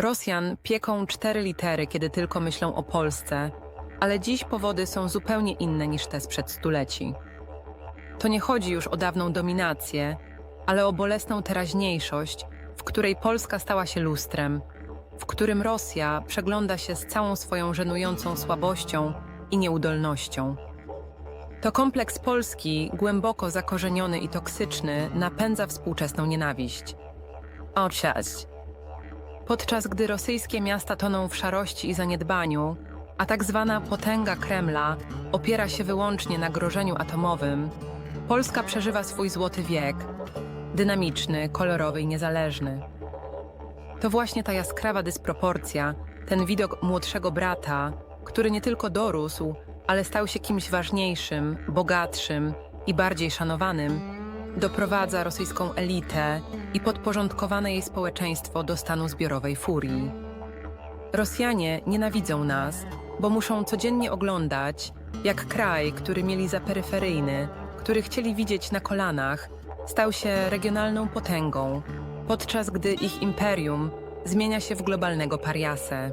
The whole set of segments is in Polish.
Rosjan pieką cztery litery, kiedy tylko myślą o Polsce, ale dziś powody są zupełnie inne niż te sprzed stuleci. To nie chodzi już o dawną dominację, ale o bolesną teraźniejszość, w której Polska stała się lustrem, w którym Rosja przegląda się z całą swoją żenującą słabością i nieudolnością. To kompleks Polski, głęboko zakorzeniony i toksyczny, napędza współczesną nienawiść. O, cześć! Podczas gdy rosyjskie miasta toną w szarości i zaniedbaniu, a tak zwana potęga Kremla opiera się wyłącznie na grożeniu atomowym, Polska przeżywa swój złoty wiek, dynamiczny, kolorowy i niezależny. To właśnie ta jaskrawa dysproporcja, ten widok młodszego brata, który nie tylko dorósł, ale stał się kimś ważniejszym, bogatszym i bardziej szanowanym, doprowadza rosyjską elitę i podporządkowane jej społeczeństwo do stanu zbiorowej furii. Rosjanie nienawidzą nas, bo muszą codziennie oglądać, jak kraj, który mieli za peryferyjny, który chcieli widzieć na kolanach, stał się regionalną potęgą, podczas gdy ich imperium zmienia się w globalnego pariasę.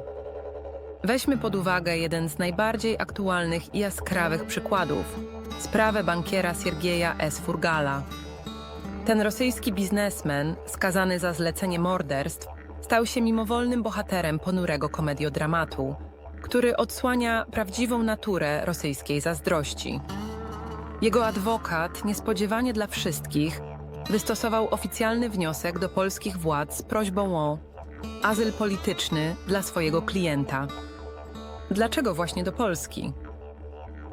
Weźmy pod uwagę jeden z najbardziej aktualnych i jaskrawych przykładów sprawę bankiera Siergieja S. Furgala. Ten rosyjski biznesmen, skazany za zlecenie morderstw, stał się mimowolnym bohaterem ponurego komediodramatu, który odsłania prawdziwą naturę rosyjskiej zazdrości. Jego adwokat, niespodziewanie dla wszystkich, wystosował oficjalny wniosek do polskich władz z prośbą o azyl polityczny dla swojego klienta. Dlaczego właśnie do Polski?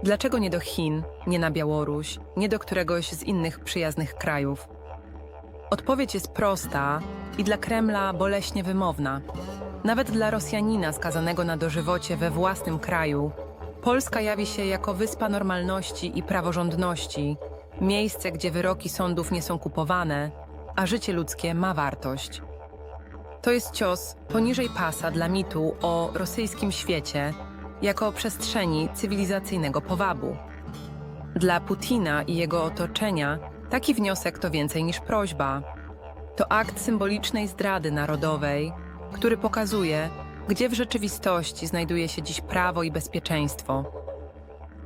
Dlaczego nie do Chin, nie na Białoruś, nie do któregoś z innych przyjaznych krajów? Odpowiedź jest prosta i dla Kremla boleśnie wymowna. Nawet dla Rosjanina skazanego na dożywocie we własnym kraju, Polska jawi się jako wyspa normalności i praworządności, miejsce, gdzie wyroki sądów nie są kupowane, a życie ludzkie ma wartość. To jest cios poniżej pasa dla mitu o rosyjskim świecie jako przestrzeni cywilizacyjnego powabu. Dla Putina i jego otoczenia taki wniosek to więcej niż prośba. To akt symbolicznej zdrady narodowej, który pokazuje, gdzie w rzeczywistości znajduje się dziś prawo i bezpieczeństwo.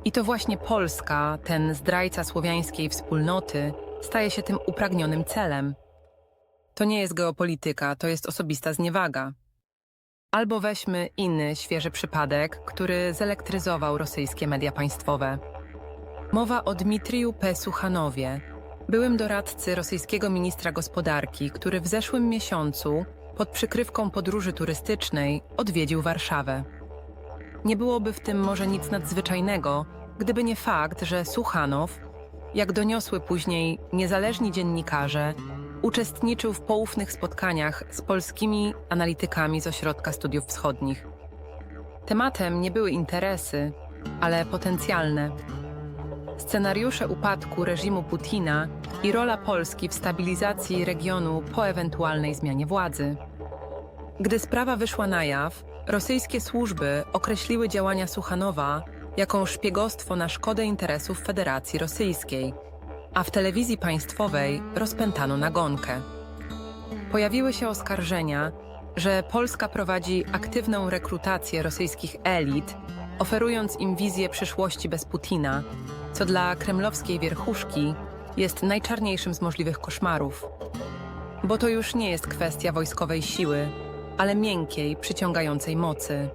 I to właśnie Polska, ten zdrajca słowiańskiej wspólnoty, staje się tym upragnionym celem. To nie jest geopolityka, to jest osobista zniewaga. Albo weźmy inny, świeży przypadek, który zelektryzował rosyjskie media państwowe. Mowa o Dmitriju P. Byłym doradcy rosyjskiego ministra gospodarki, który w zeszłym miesiącu, pod przykrywką podróży turystycznej, odwiedził Warszawę. Nie byłoby w tym może nic nadzwyczajnego, gdyby nie fakt, że Suchanow, jak doniosły później niezależni dziennikarze, uczestniczył w poufnych spotkaniach z polskimi analitykami z Ośrodka Studiów Wschodnich. Tematem nie były interesy, ale potencjalne. Scenariusze upadku reżimu Putina i rola Polski w stabilizacji regionu po ewentualnej zmianie władzy. Gdy sprawa wyszła na jaw, rosyjskie służby określiły działania Suchanowa jako szpiegostwo na szkodę interesów Federacji Rosyjskiej, a w telewizji państwowej rozpętano nagonkę. Pojawiły się oskarżenia, że Polska prowadzi aktywną rekrutację rosyjskich elit, oferując im wizję przyszłości bez Putina, co dla kremlowskiej wierchuszki jest najczarniejszym z możliwych koszmarów. Bo to już nie jest kwestia wojskowej siły, ale miękkiej, przyciągającej mocy.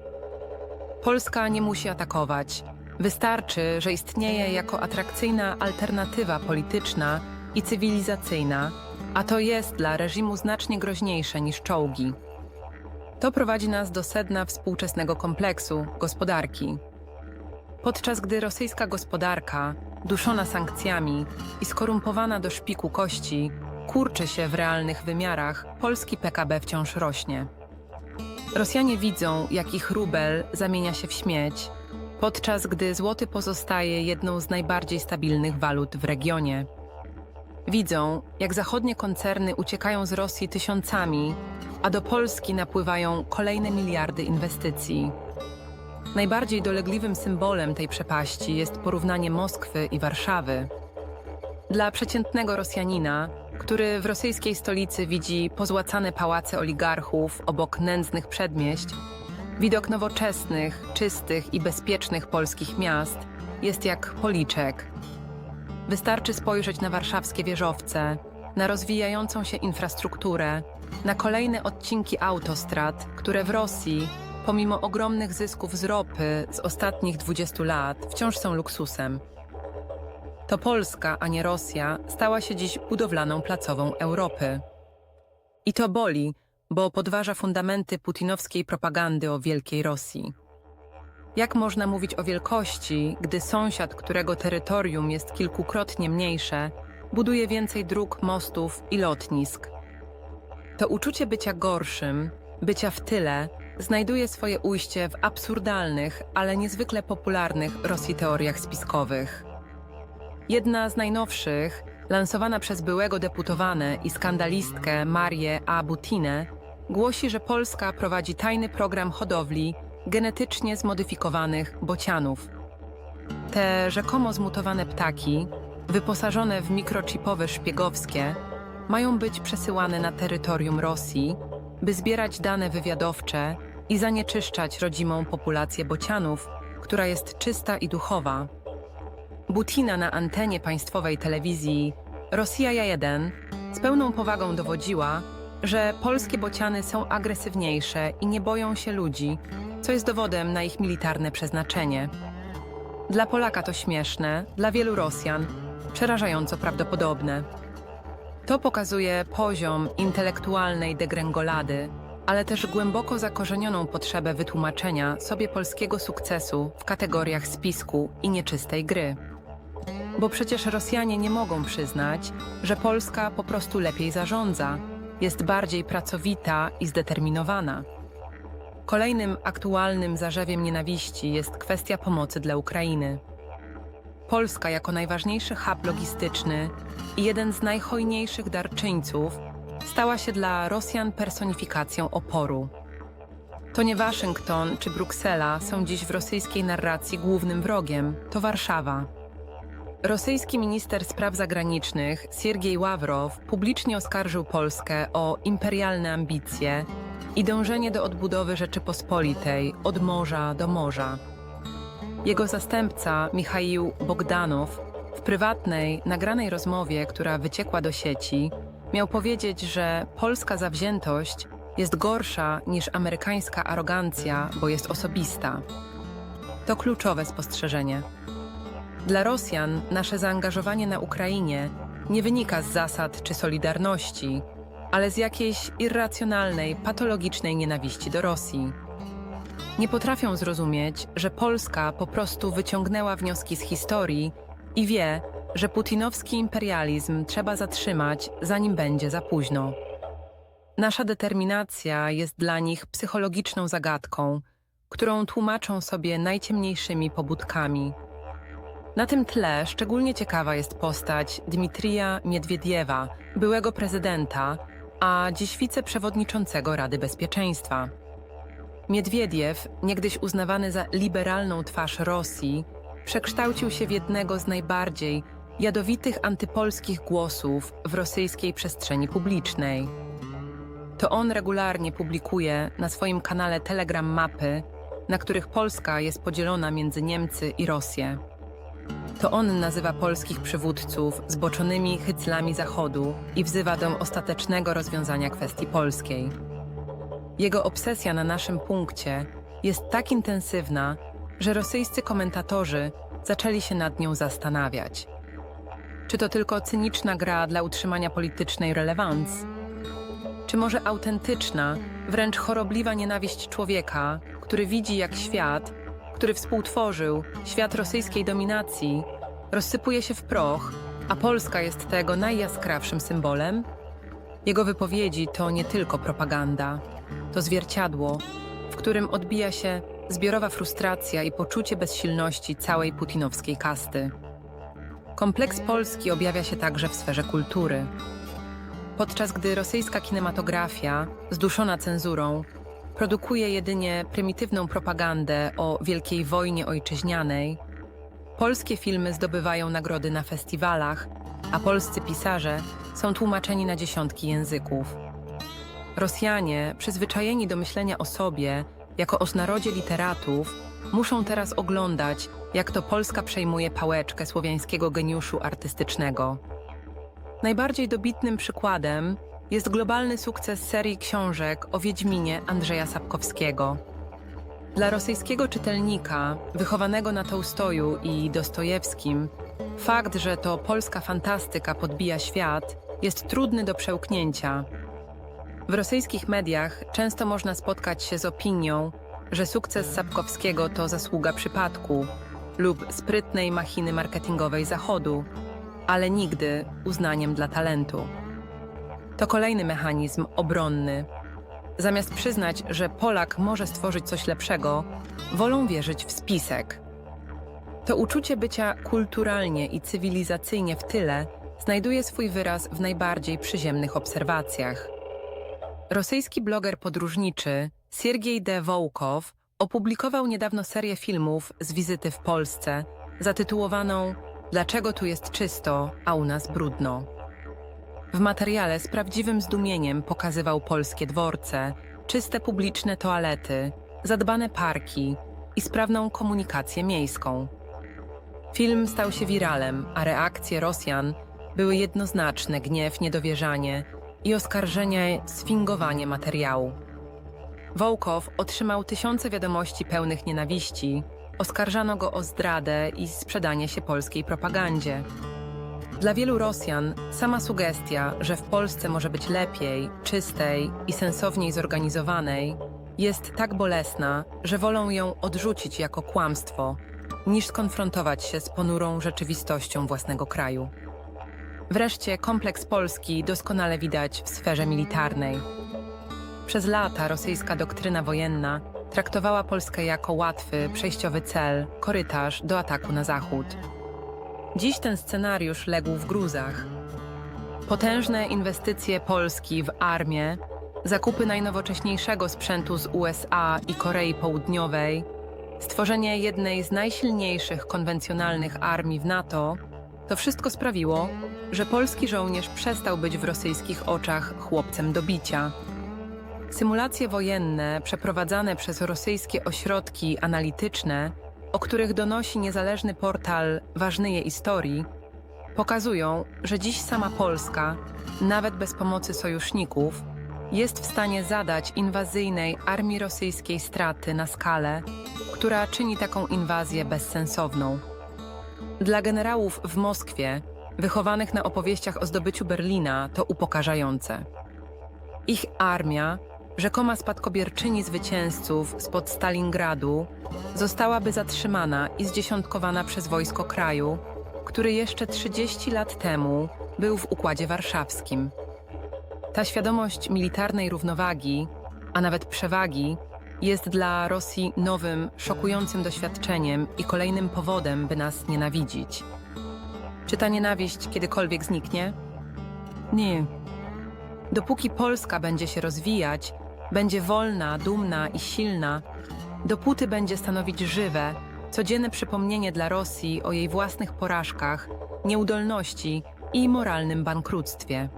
Polska nie musi atakować. Wystarczy, że istnieje jako atrakcyjna alternatywa polityczna i cywilizacyjna, a to jest dla reżimu znacznie groźniejsze niż czołgi. To prowadzi nas do sedna współczesnego kompleksu gospodarki. Podczas gdy rosyjska gospodarka, duszona sankcjami i skorumpowana do szpiku kości, kurczy się w realnych wymiarach, polski PKB wciąż rośnie. Rosjanie widzą, jak ich rubel zamienia się w śmieć, podczas gdy złoty pozostaje jedną z najbardziej stabilnych walut w regionie. Widzą, jak zachodnie koncerny uciekają z Rosji tysiącami, a do Polski napływają kolejne miliardy inwestycji. Najbardziej dolegliwym symbolem tej przepaści jest porównanie Moskwy i Warszawy. Dla przeciętnego Rosjanina który w rosyjskiej stolicy widzi pozłacane pałace oligarchów obok nędznych przedmieść, widok nowoczesnych, czystych i bezpiecznych polskich miast jest jak policzek. Wystarczy spojrzeć na warszawskie wieżowce, na rozwijającą się infrastrukturę, na kolejne odcinki autostrad, które w Rosji, pomimo ogromnych zysków z ropy z ostatnich 20 lat, wciąż są luksusem. To Polska, a nie Rosja, stała się dziś budowlaną placową Europy. I to boli, bo podważa fundamenty putinowskiej propagandy o wielkiej Rosji. Jak można mówić o wielkości, gdy sąsiad, którego terytorium jest kilkukrotnie mniejsze, buduje więcej dróg, mostów i lotnisk? To uczucie bycia gorszym, bycia w tyle, znajduje swoje ujście w absurdalnych, ale niezwykle popularnych Rosji teoriach spiskowych. Jedna z najnowszych, lansowana przez byłego deputowane i skandalistkę Marię A. Butinę, głosi, że Polska prowadzi tajny program hodowli genetycznie zmodyfikowanych bocianów. Te rzekomo zmutowane ptaki, wyposażone w mikrochipowe szpiegowskie, mają być przesyłane na terytorium Rosji, by zbierać dane wywiadowcze i zanieczyszczać rodzimą populację bocianów, która jest czysta i duchowa. Butina na antenie państwowej telewizji Rosja 1 z pełną powagą dowodziła, że polskie bociany są agresywniejsze i nie boją się ludzi, co jest dowodem na ich militarne przeznaczenie. Dla Polaka to śmieszne, dla wielu Rosjan przerażająco prawdopodobne. To pokazuje poziom intelektualnej degrengolady, ale też głęboko zakorzenioną potrzebę wytłumaczenia sobie polskiego sukcesu w kategoriach spisku i nieczystej gry. Bo przecież Rosjanie nie mogą przyznać, że Polska po prostu lepiej zarządza, jest bardziej pracowita i zdeterminowana. Kolejnym aktualnym zarzewiem nienawiści jest kwestia pomocy dla Ukrainy. Polska jako najważniejszy hub logistyczny i jeden z najhojniejszych darczyńców stała się dla Rosjan personifikacją oporu. To nie Waszyngton czy Bruksela są dziś w rosyjskiej narracji głównym wrogiem, to Warszawa. Rosyjski minister spraw zagranicznych Siergiej Ławrow publicznie oskarżył Polskę o imperialne ambicje i dążenie do odbudowy Rzeczypospolitej od morza do morza. Jego zastępca Michaił Bogdanow w prywatnej, nagranej rozmowie, która wyciekła do sieci, miał powiedzieć, że polska zawziętość jest gorsza niż amerykańska arogancja, bo jest osobista. To kluczowe spostrzeżenie. Dla Rosjan nasze zaangażowanie na Ukrainie nie wynika z zasad czy solidarności, ale z jakiejś irracjonalnej, patologicznej nienawiści do Rosji. Nie potrafią zrozumieć, że Polska po prostu wyciągnęła wnioski z historii i wie, że putinowski imperializm trzeba zatrzymać, zanim będzie za późno. Nasza determinacja jest dla nich psychologiczną zagadką, którą tłumaczą sobie najciemniejszymi pobudkami. Na tym tle szczególnie ciekawa jest postać Dmitrija Miedwiediewa, byłego prezydenta, a dziś wiceprzewodniczącego Rady Bezpieczeństwa. Miedwiediew, niegdyś uznawany za liberalną twarz Rosji, przekształcił się w jednego z najbardziej jadowitych antypolskich głosów w rosyjskiej przestrzeni publicznej. To on regularnie publikuje na swoim kanale Telegram mapy, na których Polska jest podzielona między Niemcy i Rosję. To on nazywa polskich przywódców zboczonymi hyclami Zachodu i wzywa do ostatecznego rozwiązania kwestii polskiej. Jego obsesja na naszym punkcie jest tak intensywna, że rosyjscy komentatorzy zaczęli się nad nią zastanawiać. Czy to tylko cyniczna gra dla utrzymania politycznej relewancji? Czy może autentyczna, wręcz chorobliwa nienawiść człowieka, który widzi jak świat, który współtworzył świat rosyjskiej dominacji, rozsypuje się w proch, a Polska jest tego najjaskrawszym symbolem? Jego wypowiedzi to nie tylko propaganda, to zwierciadło, w którym odbija się zbiorowa frustracja i poczucie bezsilności całej putinowskiej kasty. Kompleks Polski objawia się także w sferze kultury. Podczas gdy rosyjska kinematografia, zduszona cenzurą, produkuje jedynie prymitywną propagandę o wielkiej wojnie ojczyźnianej, polskie filmy zdobywają nagrody na festiwalach, a polscy pisarze są tłumaczeni na dziesiątki języków. Rosjanie, przyzwyczajeni do myślenia o sobie jako o narodzie literatów, muszą teraz oglądać, jak to Polska przejmuje pałeczkę słowiańskiego geniuszu artystycznego. Najbardziej dobitnym przykładem jest globalny sukces serii książek o Wiedźminie Andrzeja Sapkowskiego. Dla rosyjskiego czytelnika, wychowanego na Tołstoju i Dostojewskim, fakt, że to polska fantastyka podbija świat, jest trudny do przełknięcia. W rosyjskich mediach często można spotkać się z opinią, że sukces Sapkowskiego to zasługa przypadku lub sprytnej machiny marketingowej Zachodu, ale nigdy uznaniem dla talentu. To kolejny mechanizm obronny. Zamiast przyznać, że Polak może stworzyć coś lepszego, wolą wierzyć w spisek. To uczucie bycia kulturalnie i cywilizacyjnie w tyle znajduje swój wyraz w najbardziej przyziemnych obserwacjach. Rosyjski bloger podróżniczy Siergiej D. Wołkow opublikował niedawno serię filmów z wizyty w Polsce zatytułowaną Dlaczego tu jest czysto, a u nas brudno. W materiale z prawdziwym zdumieniem pokazywał polskie dworce, czyste publiczne toalety, zadbane parki i sprawną komunikację miejską. Film stał się wiralem, a reakcje Rosjan były jednoznaczne gniew, niedowierzanie i oskarżenie sfingowanie materiału. Wołkow otrzymał tysiące wiadomości pełnych nienawiści, oskarżano go o zdradę i sprzedanie się polskiej propagandzie. Dla wielu Rosjan sama sugestia, że w Polsce może być lepiej, czystej i sensowniej zorganizowanej, jest tak bolesna, że wolą ją odrzucić jako kłamstwo, niż skonfrontować się z ponurą rzeczywistością własnego kraju. Wreszcie kompleks Polski doskonale widać w sferze militarnej. Przez lata rosyjska doktryna wojenna traktowała Polskę jako łatwy, przejściowy cel, korytarz do ataku na zachód. Dziś ten scenariusz legł w gruzach. Potężne inwestycje Polski w armię, zakupy najnowocześniejszego sprzętu z USA i Korei Południowej, stworzenie jednej z najsilniejszych konwencjonalnych armii w NATO to wszystko sprawiło, że polski żołnierz przestał być w rosyjskich oczach chłopcem do bicia. Symulacje wojenne przeprowadzane przez rosyjskie ośrodki analityczne, o których donosi niezależny portal Ważnyje Historii, pokazują, że dziś sama Polska, nawet bez pomocy sojuszników, jest w stanie zadać inwazyjnej armii rosyjskiej straty na skalę, która czyni taką inwazję bezsensowną. Dla generałów w Moskwie, wychowanych na opowieściach o zdobyciu Berlina, to upokarzające. Ich armia, rzekoma spadkobierczyni zwycięzców spod Stalingradu, zostałaby zatrzymana i zdziesiątkowana przez wojsko kraju, który jeszcze 30 lat temu był w Układzie Warszawskim. Ta świadomość militarnej równowagi, a nawet przewagi, jest dla Rosji nowym, szokującym doświadczeniem i kolejnym powodem, by nas nienawidzić. Czy ta nienawiść kiedykolwiek zniknie? Nie. Dopóki Polska będzie się rozwijać, będzie wolna, dumna i silna, dopóty będzie stanowić żywe, codzienne przypomnienie dla Rosji o jej własnych porażkach, nieudolności i moralnym bankructwie.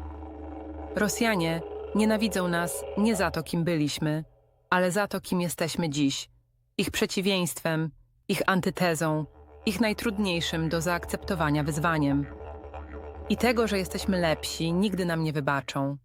Rosjanie nienawidzą nas nie za to, kim byliśmy, ale za to, kim jesteśmy dziś, ich przeciwieństwem, ich antytezą, ich najtrudniejszym do zaakceptowania wyzwaniem. I tego, że jesteśmy lepsi, nigdy nam nie wybaczą.